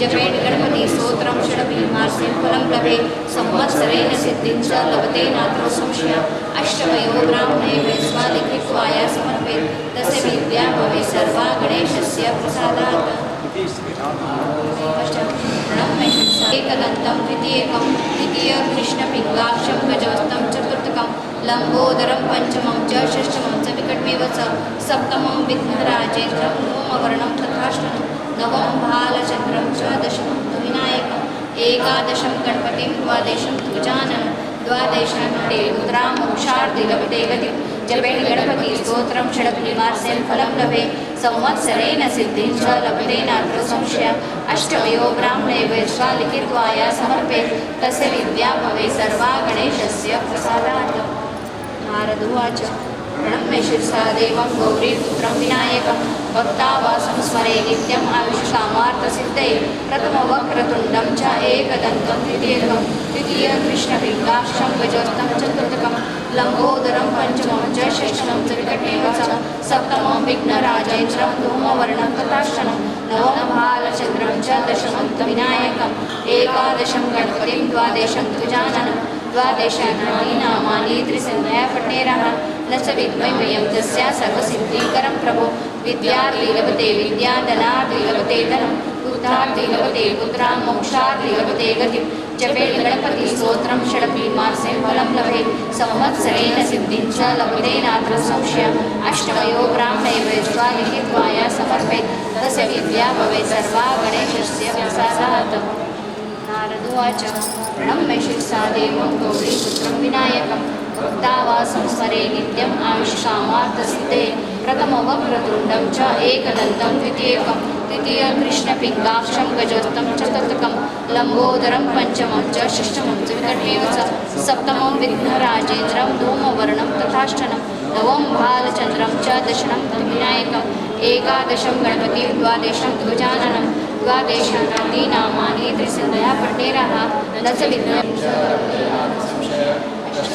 जपेन गणपति स्तोत्रं षडभिमास्यं फलं लभे संवत्सरेण सिद्धिं च लभते नात्र संशय। अष्टमयो ब्राह्मणे वैश्वा लिखित्वाय समर्पेत्। तस्य विद्या भवे सर्वा गणेशस्य प्रसादात्। एकदन्तं द्वितीयकं द्वितीयकृष्णपिङ्गाक्षं गजवस्तं चतुर्थकं, लम्बोदरं पञ्चमं च, षष्ठमं च, विकटमेव च, सप्तमं विघ्नराजेन्द्रं नवमवर्णं तथाष्टमं एकादशं गणपतिं द्वादशं तु गजाननं द्वादशं ते रुद्रां मोक्षार्थे लभते गतिं जपेन गणपति स्तोत्रं षडग्निवार्सेन फलं लभे संवत्सरेण सिद्धिं च लभते नात्र संशय अष्टमयो ब्राह्मणे वैश्वा लिखित्वाय समर्पेत् तस्य विद्या भवे सर्वा गणेशस्य प्रसादात् नारदुवाच प्रणम्य शिरसा देवं गौरीपुत्रं विनायकं, भक्तावासं स्मरे नित्यम् आयुष्कामार्थसिद्धये प्रथमवक्रतुण्डं च एकदन्तं द्वितीयकं द्वितीयकृष्णपिङ्गाक्षं गजोस्तं चतुर्थकं लम्बोदरं पञ्चमं च विकटेव च सप्तमं विघ्नराजेन्द्रं, धूमवर्णं तथाष्टमं नवमं बालचन्द्रं च दशमं च विनायकम् एकादशं गणपतिं, द्वादशं द्विजाननं द्वादशानि नामानि त्रिसन्ध्या न च विद्मै प्रभो। विद्यार्थिलभते विद्याधनार्थिलभते धनं बुद्धार्थिलभते पुत्रां मोक्षार्थिलभते गतिं। जपेन गणपति स्तोत्रं षडपीमासे फलं लभे संवत्सरेण सिद्धिं च लभते नात्र संशय अष्टमयो ब्राह्मणे वैश्वा लिखित्वाय समर्पेत् तस्य विद्या भवे सर्वा गणेशस्य प्रसादात् नारदुवाच प्रणम्य शिरसा देवं गौरीपुत्रं विनायकं भक्तावासं स्मरे नित्यम् आयुष्कामार्थसिद्धे प्रथमवक्रतुण्डं च एकदन्तं द्वितीयकं द्वितीयकृष्णपिङ्गाक्षं गजोस्तं चतुर्थकं लम्बोदरं पञ्चमं च षष्ठमं च विकटेव च सप्तमं विघ्नराजेन्द्रं धूमवर्णं तथाष्टनं नवं बालचन्द्रं च दशनं विनायकम् एकादशं गणपतिं द्वादशं ध्वजाननं द्वादशानि नामानि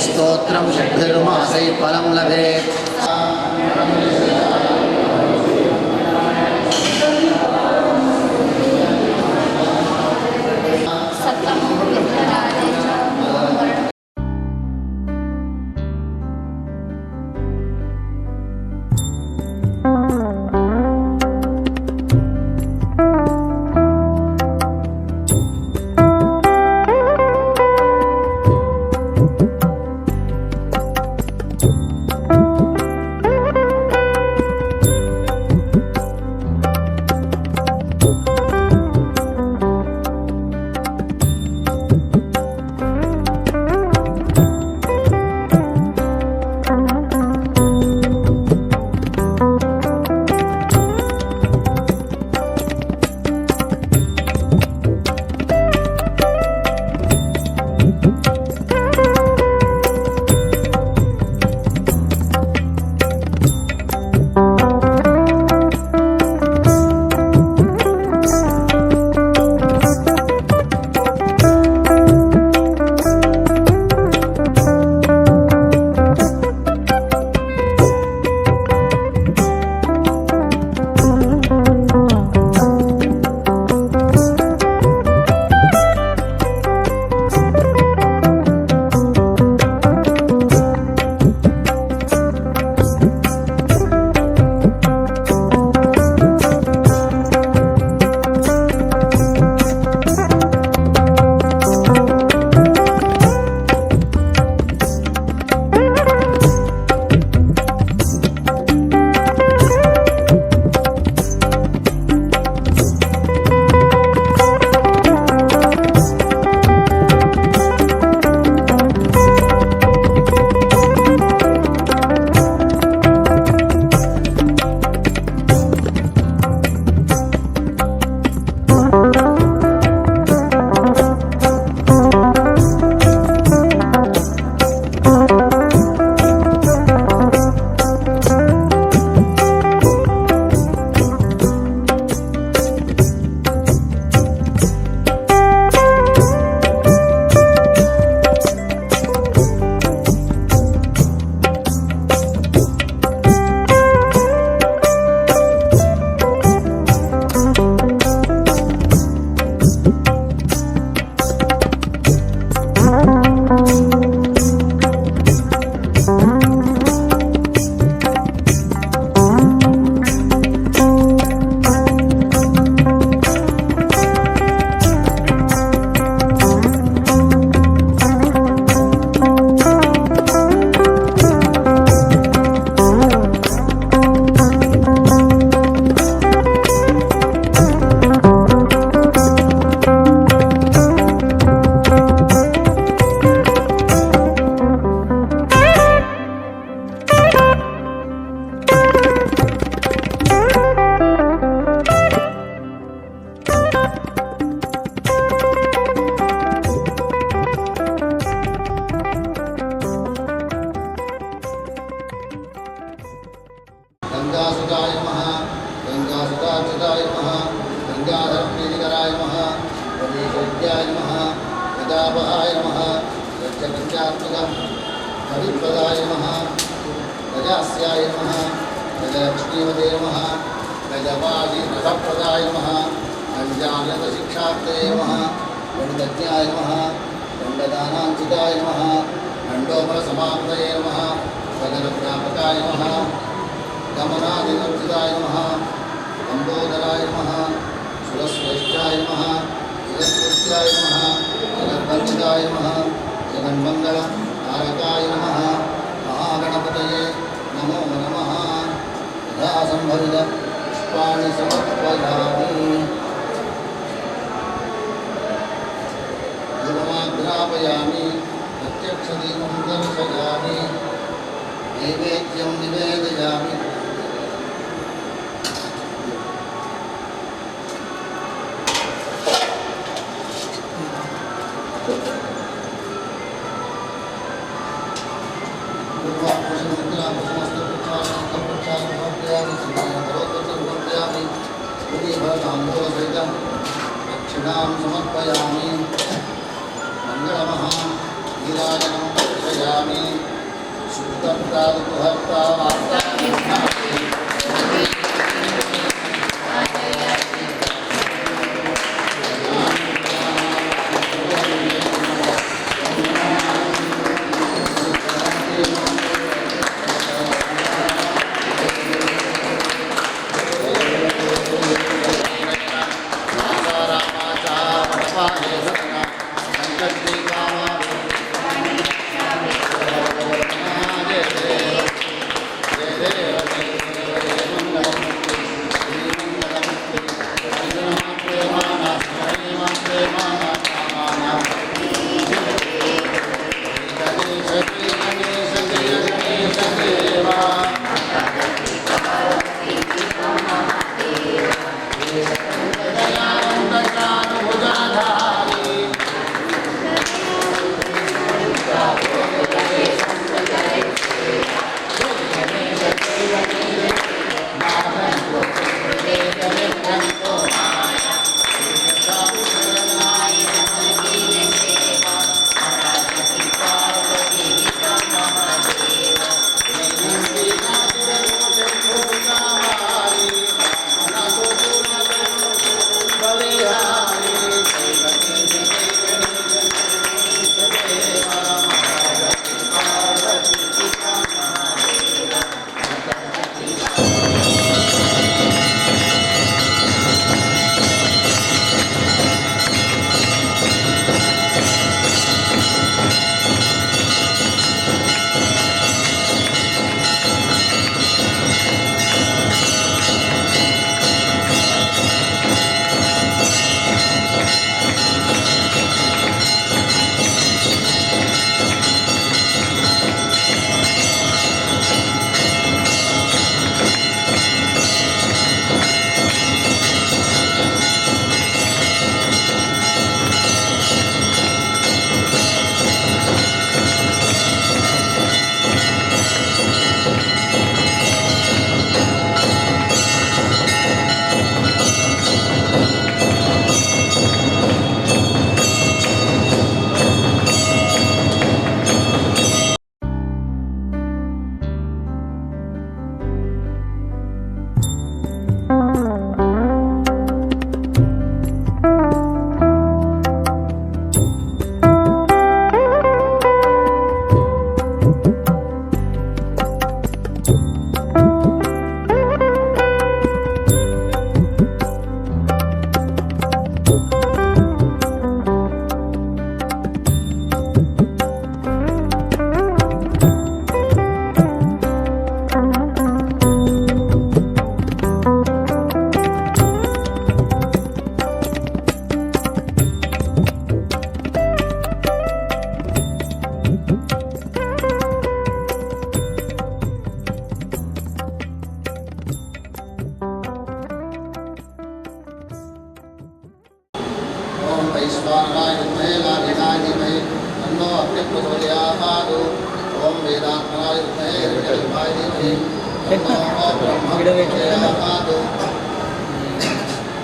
विद्यार्थी गणपतिस्तोत्रं षड्भिर्मासैः फलं लभेत् नमः गजास्याय नमः गजलक्ष्मीवते नमः गजवादिरथप्रदाय नमः अञ्जानदशिक्षार्थे नमः पण्डितज्ञाय नमः दण्डदानाञ्चिताय नमः दण्डोपरसमाप्तये नमः सगरव्यापकाय नमः गमनादिवर्जिताय नमः लम्बोदराय नमः सुरश्रेष्ठाय नमः जगत्कृत्याय नमः जगद्वञ्चिताय नमः जगन्मङ्गल तारकाय नमः महागणपतये नमो नमः। यथा सम्भवित पुष्पाणि समर्पयामि। निवेदयामि। दक्षिणां समर्पयामि मङ्गलमः नीराजनं दर्शयामि शुद्धप्रादुपहर्ता ॐ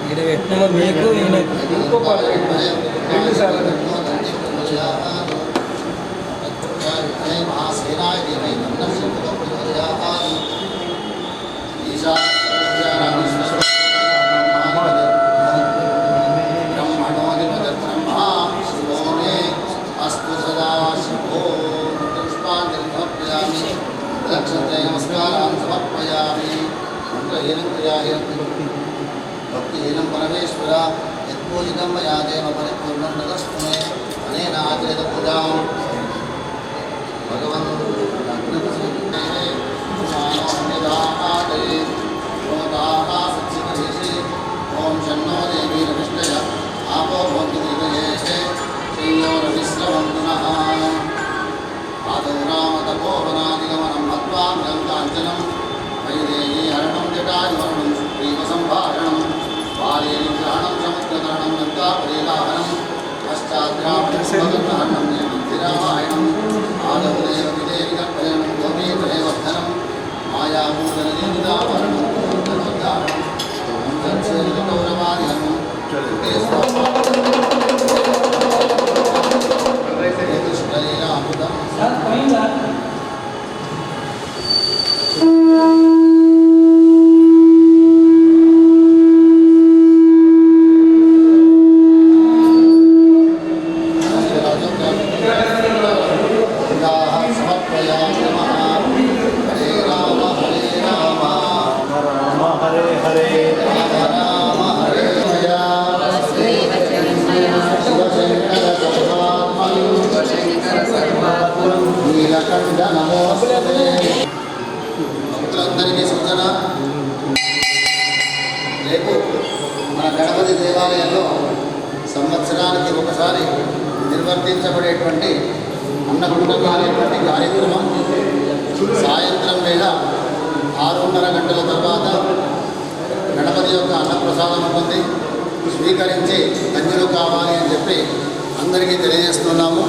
ఇక్కడ పెట్టిన మీకు ఈయన ఇంకో పాట పెట్టిన సార్ ఈశాన్య ఏనం క్రియాహేయం భక్తి ఏనం పరమేశ్వర యత్పూజితం మయా దేవ పరిపూర్ణం నగస్మే అనేన ఆచరిత పూజాం. భగవన్ ఓం షణ్ణో దేవీ రవిష్టయ ఆపో భవంతు దేవయే శ్రీయో రవిశ్రవం పునః ఆదౌ రామతపోవనాదిగమనం మత్వా గంగాంజనం వైదేహి హరణం జటాయుహరణం ప్రేమసంభాషణం బాలేని గ్రహణం సముద్రతరణం నందాపరేదాహరణం పశ్చాద్రాహణం మందిరామాయణం ఆదవదేవ విదేవిగర్భయణం గోపే భయవర్ధనం మాయాభూతనీతావరణం ధనోద్ధారణం ఓం తత్సేరిత గౌరవార్యణం కృష్ణలీలామృతం సంవత్సరానికి ఒకసారి నిర్వర్తించబడేటువంటి అన్నకుండము అనేటువంటి కార్యక్రమం సాయంత్రం వేళ ఆరున్నర గంటల తర్వాత గణపతి యొక్క అన్నప్రసాదం ఉంటుంది స్వీకరించి ధన్యులు కావాలి అని చెప్పి అందరికీ తెలియజేస్తున్నాము.